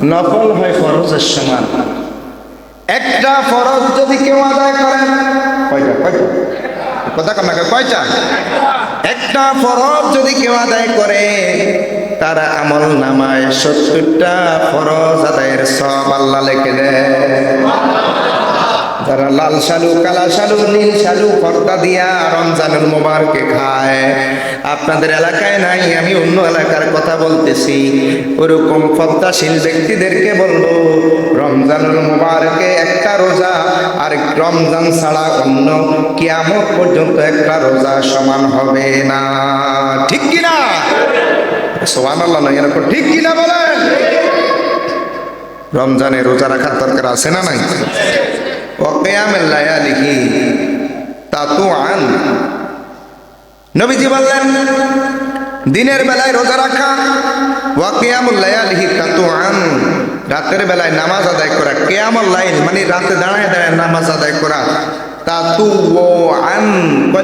নফল হয় ফরজের সমান। একটা ফরজ যদি কেউ আদায় করেন, কয়টা কয়টা? কথা কম কয়টা? একটা ফরজ যদি কেউ আদায় করে, তার আমল নামায় সত্তরটা ফরজ আদায়ের সব আল্লাহ লেখে দেয় যারা লাল শালু, কালা শালু, নীল শালু, পর্দা দিয়া রমজানুল মোবারকে খায়। আপনাদের এলাকায় নাই, আমি অন্য এলাকার কথা বলতেছি। ওরকম পদ্মাশীল ব্যক্তিদেরকে বলব, রমজানুল মোবারকে একটা রোজা, আর রমজান ছাড়া অন্য কিয়ামত পর্যন্ত একটা রোজা সমান হবে না। ঠিক কিনা? সোহান আল্লাহ নয় এরকম ঠিক কিনা বলেন? রমজানে রোজা রাখার দরকার আছে না নাই? তাতু আন দিনের বেলায় রোজা রাখা ওয়াকিয়ামুল লায়ালিহি তাতু আন রাতের বেলায় নামাজ আদায় করা, কেয়ামুল লাইল মানে রাতে দাঁড়ায় দাঁড়ায় নামাজ আদায় করা তাতু আন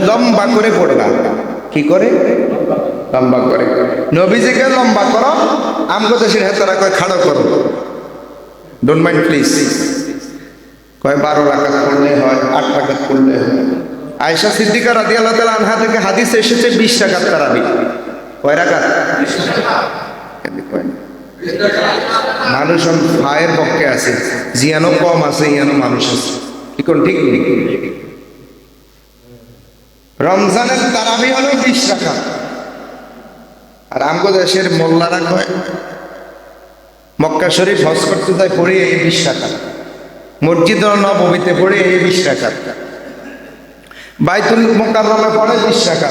লম্বা করে পড়বা। কি করে? লম্বা করে। নবীজিকে লম্বা করো, আমগো দেশের হেতরা কয়, খাড়ো করো। ডোন্ট মাইন্ড প্লিজ কয়, বারো রাকাত পড়লে হয়, আট রাকাত পড়লে হয়। আয়সা সিদ্দিকা রাদি আল্লাহ তালা আনহা থেকে হাদিস এসেছে বিশ রাকাত তারাবি। কয় রাকাত? মানুষ ভাইয়ের পক্ষে আছে, জিয়ানো কম আছে, ইয়ানো মানুষ আছে। ঠিক নেই? রমজানের তারাবি হলো বিশ রাকাত। আর আমগো দেশের মোল্লারা কয়, মক্কা শরীফ হজ করতে যায় পড়ে এই বিশ রাকাত। মসজিদ নবমীতে পড়ে এই বিশ টাকা বাইতুল মোকাররমে পড়ে বিশ টাকা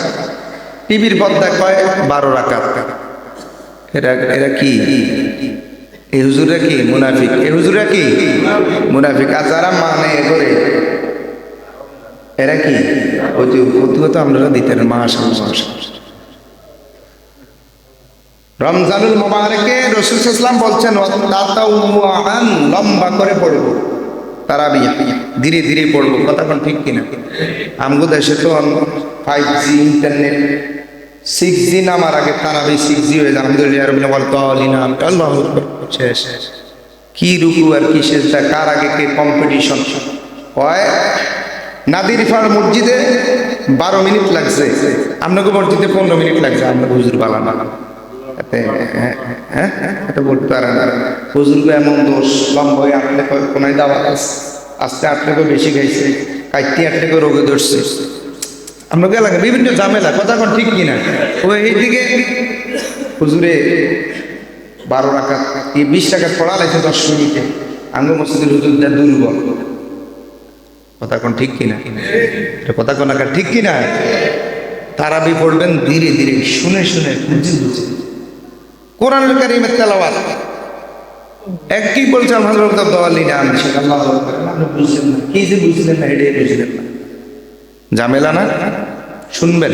টিভির পর্দায় কয় বারো টাকা এরা এরা কি? এই হুজুরা কি? মুনাফিক। এই হুজুরা কি? মুনাফিক। আর যারা মানে করে, এরা কি? অতি তো আপনারা দিতেন মাস মাস রমজানুল মোবারকে রসুল ইসলাম বলছেন লম্বা করে পড়ব তারাবি ধীরে ধীরে পড়ব। কথা কোন ঠিক কিনা? আমগো দেশে তো five G internet six G নামার আগে তারাবি সিক্স জি হয়ে আলহামদুলিল্লাহ বল শেষ কি রুকু আর কি শেষটা কার আগে কে কম্পিটিশন হয় নাদির ফার মসজিদে বারো মিনিট লাগছে। আপনাকে মসজিদে পনেরো মিনিট লাগছে। আপনাকে হুজুর বালানা এতে হ্যাঁ এটা এমন দোষ লম্বা বেশি কাইতে বিভিন্ন ঝামেলা, কথা এখন ঠিক কিনা? ওই এইদিকে, হুজুরে বারো টাকা বিশ টাকা পড়া লাগছে দশ মিনিটে। আঙ্গ মসজিদের হুজুরটা দুর্বল। কথা কোন ঠিক কিনা? কথা কোন ঠিক কিনা? তারাবি পড়বেন ধীরে ধীরে, শুনে শুনে, বুঝে বুঝে। কোরআনুল কারীমের তেলাওয়াত একই বলছে আলহামদুলিল্লাহ দওয়ালি না আমি সেটা আল্লাহু আকবার আপনি বুঝলেন না কি যে বুঝলেন না এটাই বুঝলেন না ঝামেলা না শুনবেন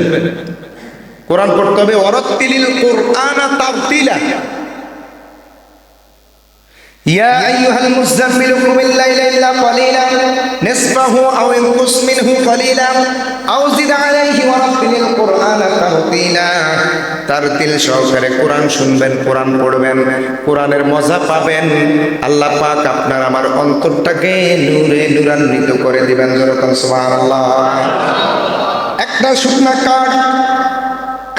কোরআন পড়তে হবে অরত্তিলিল কোরআনা তারতিলা يا أيها المزمل قم الليل إلا قليلا نصفه أو انقص منه قليلا أو زد عليه ورتل القرآن ترتيلا তারতিল সহকারে কোরআন শুনবেন, কোরআন পড়বেন, কোরআনের মজা পাবেন। আল্লাহ পাক আপনার আমার অন্তরটাকে নূরে নূরান্বিত করে দিবেন যেরকম সুবহানাল্লাহ। একটা শুকনা কাঠ,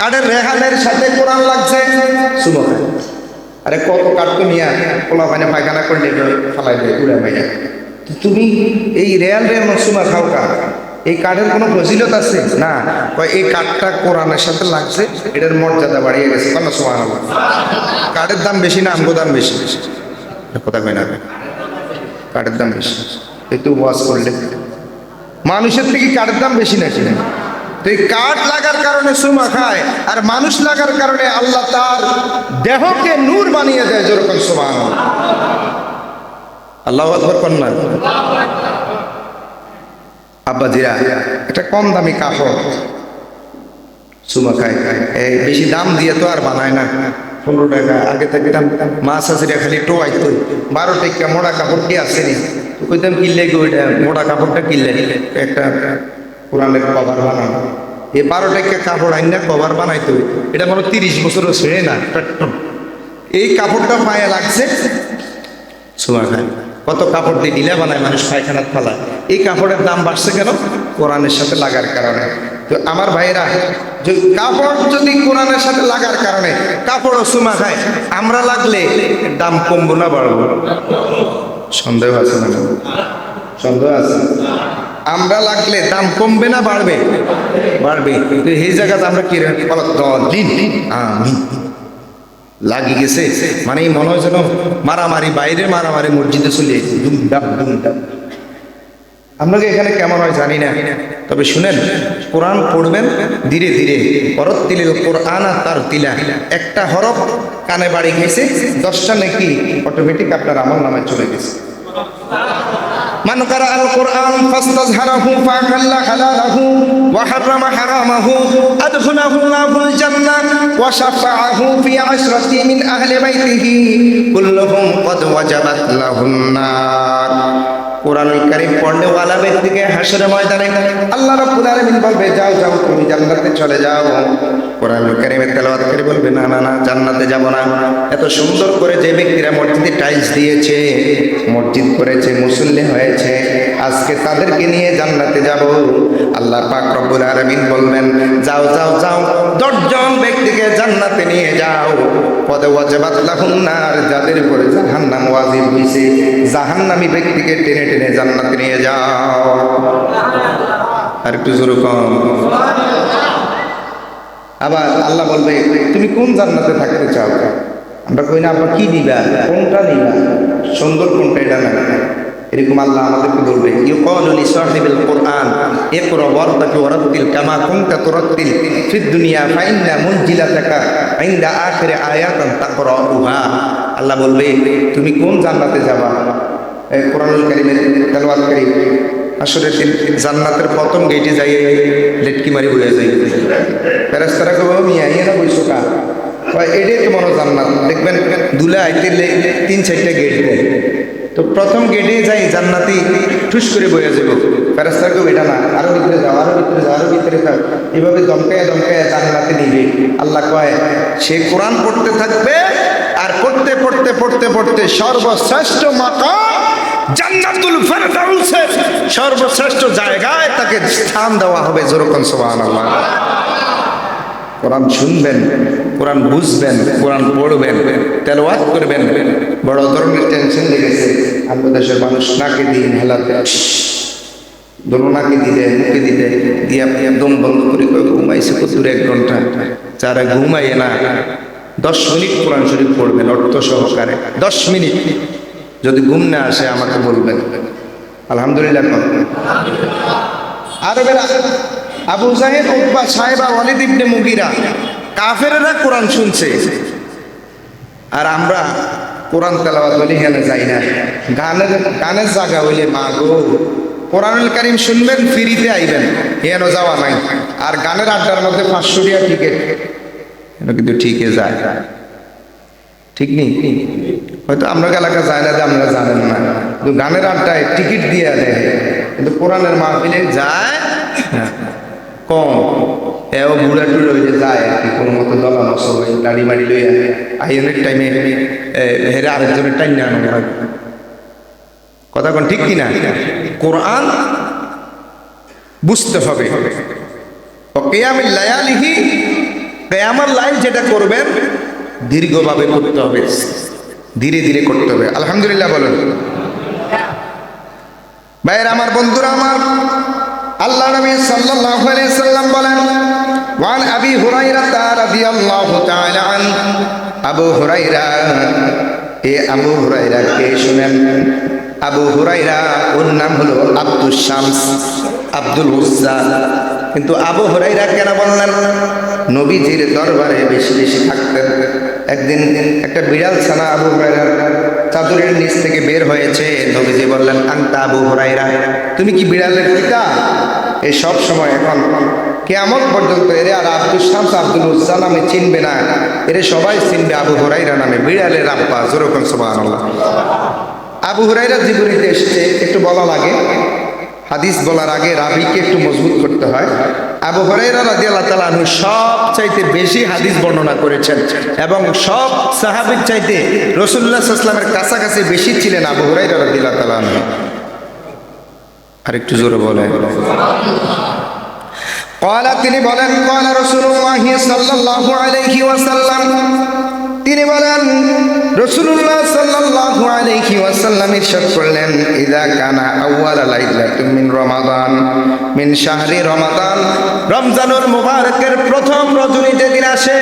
কাঠের রেহানের সাথে কোরআন লাগছে। শুনো আরে কত কাঠ তো নিয়ে পোলা পানি পায়খানা করলে ফালাই দেয় উড়ে মাইয়া। তুমি এই রেয়াল রেয়াল মসুমা খাও কা এই কাঠের কোনো ফজিলত আছে? না। এই কাঠটা কোরআনের সাথে লাগছে, এটার মর্যাদা বাড়িয়ে গেছে। কেন সোমান কাঠের দাম বেশি না আমগো দাম বেশি? কথা না। কাঠের দাম বেশি। এই তো ওয়াজ করলে। মানুষের থেকে কাঠের দাম বেশি নাকি? না তো এই কাঠ লাগার কারণে সুমা খায়, আর মানুষ লাগার কারণে আল্লাহ তার দেহকে নূর বানিয়ে দেয়, যেরকম সুমান আল্লাহ আকবর কন্যা আব্বাজিরা একটা কম দামি কাপড়। খায়, এই বেশি দাম দিয়ে তো আর বানায় না। পনেরো টাকা, আগে থেকে দাম মাছ আসিরা খালি টোয়াই তো বারো টাকা, মোড়া কাপড় কি আসে নি তো কইতাম কিনলে গো ওইটা, মোড়া কাপড়টা কিনলে? একটা কোরআনের কভার বানানো এই বারো টাকা কাপড় আইন না, কভার বানাইতো এটা মনে তিরিশ বছরও ছেড়ে না এই কাপড়টা পায়ে লাগছে? সুমা খায় কত কাপড় দিয়ে ডিলা বানায় মানুষ পায়খানার ফালায় এই কাপড়ের দাম বাড়ছে কেন? কোরআনের সাথে লাগার কারণে। তো আমার ভাইরা যে কাপড় যদি কোরআনের সাথে লাগার কারণে কাপড়ও সুমা খায়, আমরা লাগলে দাম কমবো না বাড়বো? সন্দেহ আছে না? সন্দেহ আছে? আমরা লাগলে দাম কমবে না বাড়বে? বাড়বে। এই জায়গাতে আমরা কি দিন আমি লাগি গেছে। মানে মনে হয় যেন মারামারি বাইরে মারামারি মসজিদে চলে এসেছে দুমডাম দুমডাম আপনাকে এখানে কেমন হয় জানি না। তবে শুনেন, কোরআন পড়বেন ধীরে ধীরে। হরত তিলে কোরআন আর তার তিলা একটা হরফ কানে বাড়ি গেছে, দশটা নাকি অটোমেটিক আপনার আমার নামে চলে গেছে। من قرأ القرآن فاستظهره فأحل حلاله وحرم حرامه أدخله الله الجنة وشفعه في عشرة من أهل بيته كلهم قد وجبت له النار কোরআনুল কারীম পড়লে ওয়ালা ব্যক্তিকে হাসরের ময়দানে আল্লাহ রাব্বুল আলামিন বলবে, যাও যাও, তুমি জান্নাতে চলে যাও। তেলাওয়াত করে বলবে, না না না, জান্নাতে যাব না। এত সুন্দর করে যে ব্যক্তিরা মসজিদে টাইলস দিয়েছে, মসজিদ করেছে, মুসল্লি হয়েছে, আজকে তাদেরকে নিয়ে জান্নাতে যাব। আল্লাহ পাক রব্বুল আলামিন বলবেন, যাও যাও যাও, দশজন ব্যক্তিকে জান্নাতে নিয়ে যাও। পদে ওয়াজিবাত লাহুন নার, যাদের উপরে জাহান্নাম ওয়াজিব হইছে, জাহান্নামী ব্যক্তিকে টেনে টেনে জান্নাতে নিয়ে যাও। আর একটু জোরে কম। আবার আল্লাহ বলবে, তুমি কোন জান্নাতে থাকতে চাও? আমরা কই, না আব্বা, কি দিবা? কোনটা নিবা সুন্দর কোনটা, এটা না। এরকম আল্লাহ আমাদেরকে বলবে, ইউকালু লি সাহিবিল কোরআন, ইকরা ওয়ারতাকি ওয়ারাত্তিল কামা কুনতা তুরাত্তিল ফিদ দুনিয়া ফাইন্না মুনজিলাতাকা ইনদা আখির আয়াতান তাকরাউহা। আল্লাহ বলবে, তুমি কোন জান্নাতে যাবা? প্রথম গেটে যাই, লেটকি মারি বইয়া যাই। ফেরেস্তারা কবে মিয়া এটাই তো জান্নাত। দেখবেন, দুলে আইতে তিন চারটা গেট দেয়। তো প্রথম গেটে যাই, জান্নাতি ঠুস করে বইয়া যাব ফেরেস্তারা কবে এটা না, আরও ভিতরে যাও, আরও ভিতরে যাও, আরও ভিতরে যাও। এভাবে দমকায় দমকায় জান্নাতে নিবে। আল্লাহ কয়, সে কোরআন পড়তে থাকবে, আর পড়তে পড়তে পড়তে পড়তে সর্বশ্রেষ্ঠ মাকাম জান্নাতুল ফেরদাউসের সর্বশ্রেষ্ঠ জায়গায় তাকে স্থান দেওয়া হবে যেরকম সুবহানাল্লাহ। কোরআন শুনবেন, কোরআন বুঝবেন, কোরআন পড়বেন, তেলাওয়াত করবেন। বড় ধরনের টেনশন লেগেছে আমাদের দেশের মানুষ নাকে দিয়ে হেলাতে দোনো নাকে দিলে, মুখে দিলে দিয়ে আপনি একদম বন্ধ করে ঘুমাইছে কতুর এক ঘণ্টা। যারা ঘুমাইয়ে না, দশ মিনিট কোরআন শরীফ পড়বেন অর্থ সহকারে। দশ মিনিট। যদি ঘুম না আসে, আমাকে বলবেন। আলহামদুলিল্লাহ। আরবেরা আবু জাহেদ উকবা সাহেবা ওয়ালিদ ইবনে মুগিরা, কাফেরেরা কোরআন শুনছে। আর আমরা কোরআন তেলাওয়াত বলি হেনে যাই না। গানের গানের জায়গা হইলে, মা গো, কোরআনুল কারিম শুনবেন, ফিরিতে আইবেন। হেন যাওয়া নাই। আর গানের আড্ডার মধ্যে পাঁচশো টাকা টিকিট এটা কিন্তু ঠিকই যায়। ঠিক নেই? হয়তো আমরা এলাকা যায় না যে আপনারা জানেন না। কিন্তু গানের আড্ডায় টিকিট দিয়ে দেয়। কিন্তু কোরআনের মাহফিলে যায় হ্যাঁ, কম। এও বুড়া টুড়ো হইলে যায় আর কি কোনো মতো দলা নষ্ট হয়ে গাড়ি মাড়ি লইয়া আইনের টাইমে হেরে আরেকজনের টাইম না আনো লাগে কথা কোন ঠিক কিনা? কোরআন বুঝতে হবে। কেয়ামের লায়ালিহি কেয়ামার লাইন যেটা করবেন দীর্ঘভাবে করতে হবে। ধীরে ধীরে করতে হবে। আলহামদুলিল্লাহ বলুন। ভাইয়ের, আমার বন্ধুরা, আমার আল্লাহ নবী সাল্লাল্লাহু আলাইহি সাল্লাম বলেন, ওয়ান আবি হুরায়রা রাদিয়াল্লাহু তাআলা আন আবু হুরায়রা এ আবু হুরায়রা কে শুনেন? আবু হুরায়রা ওর নাম হলো আব্দুল শামস, আব্দুল উজ্জা কিন্তু আবু হুরায়রা কেন বললেন? নবীজির দরবারে বেশি বেশি থাকতেন। একদিন একটা বিড়াল ছানা আবু হুরায়রার চাদরের নিচ থেকে বের হয়েছে। নবীজি বললেন, আন্তা আবু হুরায়রা, তুমি কি বিড়ালের পিতা? এই সব সময় এখন কেমন পর্যন্ত এরে আর আব্দুল শামস আব্দুল উজ্জা নামে চিনবে না। এরে সবাই চিনবে আবু হুরাইরা নামে বিড়ালের আব্বা। যেরকম সুবহানাল্লাহ। আবু হুরাইরা জীবনীতে এসেছে, একটু বলা লাগে। হাদিস বলার আগে রাবিকে একটু মজবুত করতে হয়। আবু হরাইরা রাজি আল্লাহ তালা সব চাইতে বেশি হাদিস বর্ণনা করেছেন এবং সব সাহাবির চাইতে রসুল্লাহ ইসলামের কাছাকাছি বেশি ছিলেন আবু হরাইরা রাজি আল্লাহ তালু আরেকটু জোরে বলে কলা তিনি বলেন কলা রসুল্লাহ সাল্লাহ আলহি ওয়াসাল্লাম তিনি বলেন রসুল্লাহ সাল্লাল্লাহু আলাইহি ওয়াসাল্লাম ইরশাদ করলেন, ইদা কানা আউয়ালা লাইলাতুম মিন রমাদান, মিন শাহরি রমাদান, রমজানুল মুবারকের প্রথম রজনী যেদিন আসে,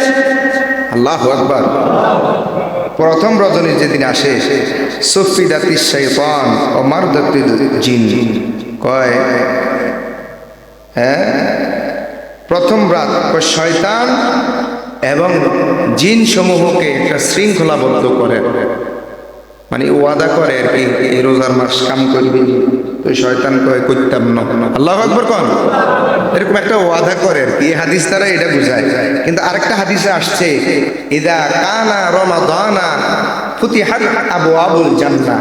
আল্লাহু আকবার, প্রথম রজনী যেদিন আসে, সুফিদাতি শাইতান ও মারদাতিল জিন। কয় হ্যাঁ প্রথম রাত শয়তান এবং জিন সমূহকে একটা শৃঙ্খলাবদ্ধ করে। মানে ওয়াদা করে আর কি, এই রোজার মাস কাম করবি, তো শয়তান কয়, করতাম না। আল্লাহ আকবর কন। এরকম একটা ওয়াদা করে আর কি হাদিস দ্বারা এটা বোঝায়। কিন্তু আরেকটা হাদিসে আসছে, ইদা কানা রমাদানা ফুতিহাত আবু আবুল জান্নাহ।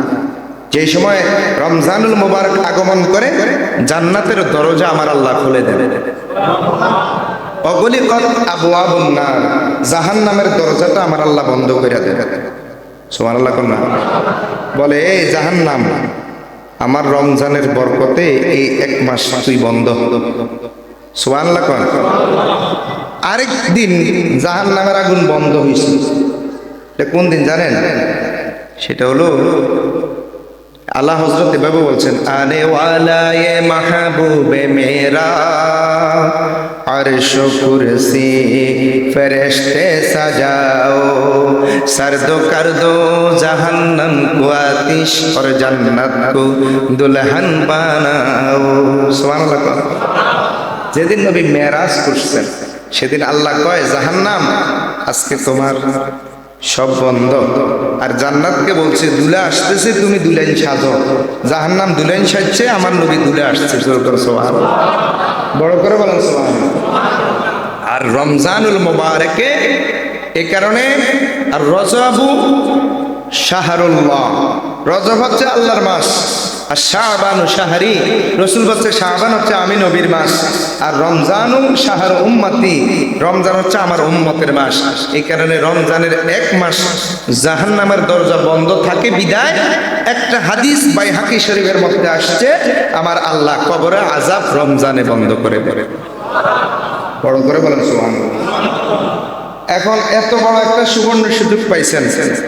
যে সময় রমজানুল মোবারক আগমন করে, জান্নাতের দরজা আমার আল্লাহ খুলে দেবে অগলিকত আবু আবুন্নার জাহান নামের দরজাটা আমার আল্লাহ বন্ধ করে দেবে সোমান আল্লাহ কন্যা বলে, এই জাহান নাম আমার রমজানের বরকতে এই এক মাস তুই বন্ধ সোমান আল্লাহ কন। আরেক দিন জাহান নামের আগুন বন্ধ হয়েছে কোন দিন জানেন? সেটা হলো আল্লাহ হজরত এভাবে বলছেন আরে ওয়ালায়ে মাহবুবে মেরা, আরশো কুরসি ফেরেশতে সাজাও, সরদো কারদো দো জাহান্নম কো আতিশ আর জান্নাত কো দুলহান বানাও। সুবহানাল্লাহ যেদিন নবী মেরাজ করছেন, সেদিন আল্লাহ কয়, জাহান্নাম, আজকে তোমার সব বন্ধ। আর জান্নাতকে বলছে, দুলে আসতেছে, তুমি দুলাইন সাজো। জাহান্নাম দুলাইন সাজছে, আমার নবী দুলে আসছে, জোর করে সোহান বড় করে বলেন সোহান আর রমজানুল মোবারকে এ কারণে আর রজবু শাহরুল্লাহ। রজব হচ্ছে আল্লাহর মাস। আর শাহবানু শাহরি, রসুল বলছে শাহবান হচ্ছে আমি নবীর মাস, আর রমজানু শাহর উম্মতি, রমজান হচ্ছে আমার উম্মতের মাস। এই কারণে রমজানের এক মাস জাহান নামের দরজা বন্ধ থাকে বিদায়, একটা হাদিস বাই হাকি শরীফের মধ্যে আসছে, আমার আল্লাহ কবরে আজাব রমজানে বন্ধ করে দেবে। বড় করে বলেন সোহান এখন এত বড় একটা সুবর্ণ সুযোগ পাইছেন।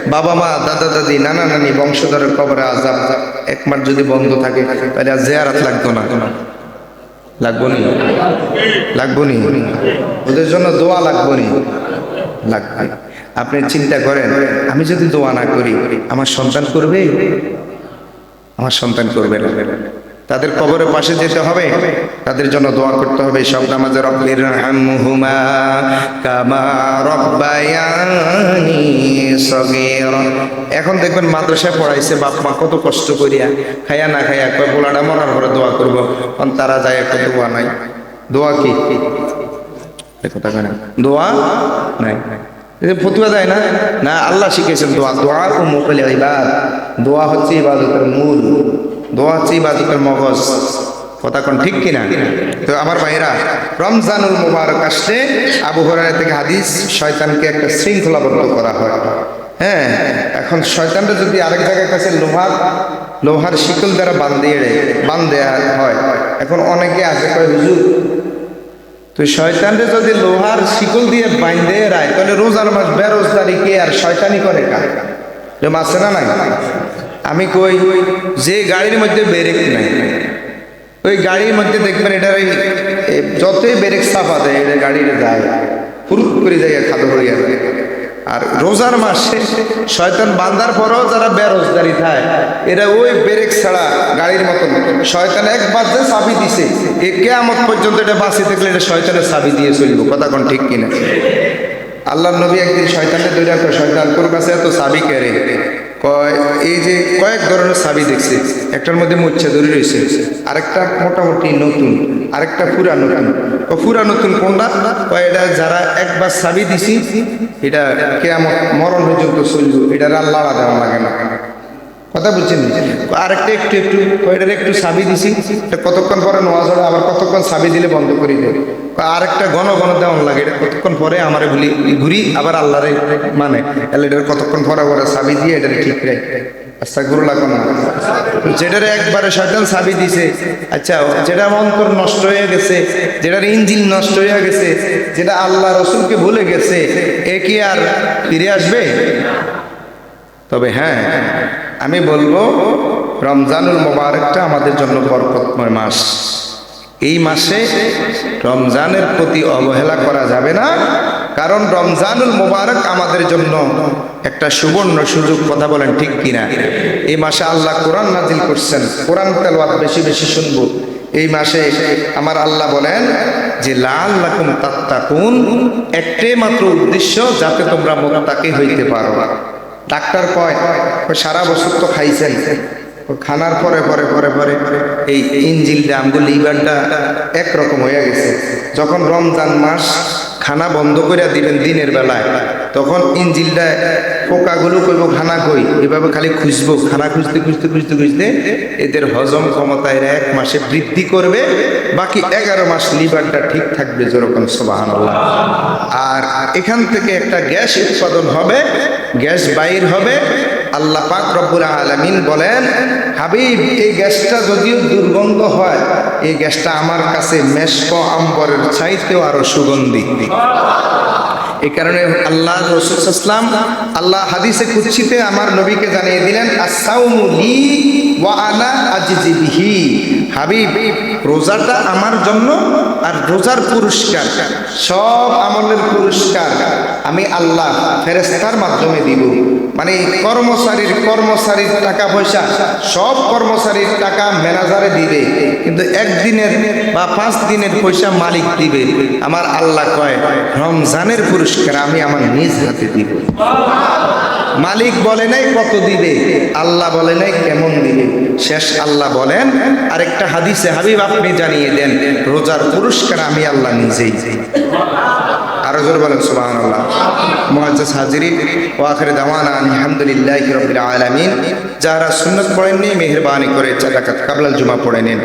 বাবা মা, দাদা দাদি, নানা নানি বংশধরের কবরে আজাব এক মাস যদি বন্ধ থাকে, তাহলে আর জেয়ারাত লাগতো না। লাগবো নি? লাগবো নি? ওদের জন্য দোয়া লাগবো নি? লাগবে। আপনি চিন্তা করেন, আমি যদি দোয়া না করি, আমার সন্তান করবে? আমার সন্তান করবে না। তাদের কবরের পাশে যেতে হবে। তাদের জন্য দোয়া করতে হবে। সব নামাজে রব্বির হামহুমা কামা রব্বায়ানি সগীরা। এখন দেখবেন মাদ্রাসায় পড়াইছে, বাপ মা কত কষ্ট করিয়া খাইয়া না খাইয়া কয় পোলাটা মরার পরে দোয়া করব। কারণ তারা যায়, একটা দোয়া নাই। দোয়া কি? কথা দোয়া নাই। ফতুয়া দেয় না না, আল্লাহ শিখেছেন দোয়া। দোয়া ও মোকাল দোয়া হচ্ছে ইবাদতের মূল। দোয়া হচ্ছে ইবাদতের মগজ। কথা কোন ঠিক কিনা? তো আমার ভাইরা রমজানুল মুবারক আসলে আবু হরারা থেকে হাদিস শয়তানকে একটা শৃঙ্খলাবদ্ধ করা হয়। হ্যাঁ এখন শয়তানটা যদি আরেক জায়গায় কাছে লোহার লোহার শিকল দ্বারা বান্ধিয়ে বান্ধ দেওয়া হয়, এখন অনেকে আছে, কয়, হুজুর, তো শয়তানরে যদি লোহার শিকল দিয়ে বাইন্ধে রায় তাহলে রোজার মাস বেরোজদারি কে আর শয়তানি করে কার? মাসে না নাই? আমি কই, যে গাড়ির মধ্যে ব্রেক নাই ওই গাড়ির মধ্যে দেখবেন এটার যতই ব্রেক চাপা দেয় এটা গাড়ির যায় ফুরুত করে যায় খাদ্য হয়ে যায়। আর রোজার মাসে শয়তান বান্দার পরেও যারা বেরোজগারি থাকে এরা ওই ব্রেক ছাড়া গাড়ির মতন। শয়তান একবার যে চাবি দিছে। এ কেয়ামত পর্যন্ত এটা বাঁচি থাকলে এটা শয়তানের চাবি দিয়ে চলবো। কথা কোন ঠিক কিনা? আল্লাহ নবী একদিন শয়তানের দৈরা কয়, শয়তান, তোর কাছে এত চাবি কেড়ে কয়, এই যে কয়েক ধরনের সাবি দেখছে, একটার মধ্যে মোচ্ছা ধরে রয়েছে, আরেকটা মোটামুটি নতুন, আরেকটা পুরা নতুন। ও পুরা নতুন কোনটা? কয়, এটা যারা একবার সাবি দিছি, এটা কেমন মরণ পর্যন্ত চলবে এটা আর দেওয়া লাগে না। কথা বলছেন আরেকটা একটু একটু ওইটার একটু সাবি দিছি। কতক্ষণ পরে নোয়া জড়া আবার কতক্ষণ সাবি দিলে বন্ধ করে দেয়? আরেকটা ঘন ঘন দেওয়ান লাগে, এটা কতক্ষণ পরে আমার বলি ঘুরি, আবার আল্লাহরে মানে তাহলে এটার কতক্ষণ পরে পরে সাবি দিয়ে এটা ঠিক রে আচ্ছা গুরু লাগো যেটার একবারে শয়তান সাবি দিছে আচ্ছা যেটা অন্তর নষ্ট হয়ে গেছে, যেটার ইঞ্জিন নষ্ট হয়ে গেছে, যেটা আল্লাহ রসুলকে ভুলে গেছে, এ কি আর ফিরে আসবে? তবে হ্যাঁ আমি বলব রমজানুল মোবারকটা আমাদের জন্য বরকতময় মাস। এই মাসে রমজানের প্রতি অবহেলা করা যাবে না, কারণ রমজানুল মোবারক আমাদের জন্য একটা সুবর্ণ সুযোগ, কথা বলেন ঠিক কিনা? এই মাসে আল্লাহ কোরআন নাজিল করছেন, কোরআন তেলওয়াত বেশি বেশি শুনব। এই মাসে আমার আল্লাহ বলেন যে লাল লাকুম তাত্তাকুন, একটাই মাত্র উদ্দেশ্য যাতে তোমরা মোত্তাকি হইতে পারো। ডাক্তার কয় সারা বছর তো খাইছেন। খানার পরে পরে পরে পরে এই ইঞ্জিলটা আমাদের লিভারটা একরকম হয়ে গেছে। যখন রমজান মাস, খানা বন্ধ করে দিবেন দিনের বেলায়, তখন ইঞ্জিলটা পোকাগুলো কইব খানা কই? এভাবে খালি খুঁজবো খানা খুঁজতে খুঁজতে খুঁজতে খুঁজতে এদের হজম ক্ষমতা এরা এক মাসে বৃদ্ধি করবে, বাকি এগারো মাস লিভারটা ঠিক থাকবে যেরকম সবাহ আর এখান থেকে একটা গ্যাস উৎপাদন হবে, গ্যাস বাইর হবে। আল্লাহ পাক রব্বুল আলামিন বলেন, হাবিব, এই গ্যাসটা যদিও দুর্গন্ধ হয়, এই গ্যাসটা আমার কাছে মেশক আম্বরের চাইতেও আরও সুগন্ধি। এই কারণে আল্লাহ রসুলাম আল্লাহ হাদিসে কুচ্ছিতে আমার নবীকে জানিয়ে দিলেন আসাউমু লি ওয়া আনা হাবিব, রোজাটা আমার জন্য আর রোজার পুরস্কার। সব আমলের পুরস্কার আমি আল্লাহ ফেরেস্তার মাধ্যমে দিব। মানে কর্মচারীর কর্মচারীর টাকা পয়সা সব কর্মচারীর টাকা ম্যানেজারে দিবে। কিন্তু একদিনের বা পাঁচ দিনের পয়সা মালিক দিবে। আমার আল্লাহ কয়, রমজানের পুরস্কার আমি আমার নিজ হাতে দিব। মালিক বলে নাই কত দিবে? আল্লাহ বলে নাই কেমন দিবে? শেষ আল্লাহ বলেন, আরেকটা হাদিসে হাবিব আপনি জানিয়ে দেন, রোজার পুরস্কার আমি আল্লাহ নিজেই আরও বলেন আল্লাহ দাওয়ানা যারা সুন্নত পড়েননি, মেহরবানি করে চাকাত কাবলাল জুমা পড়ে নেন।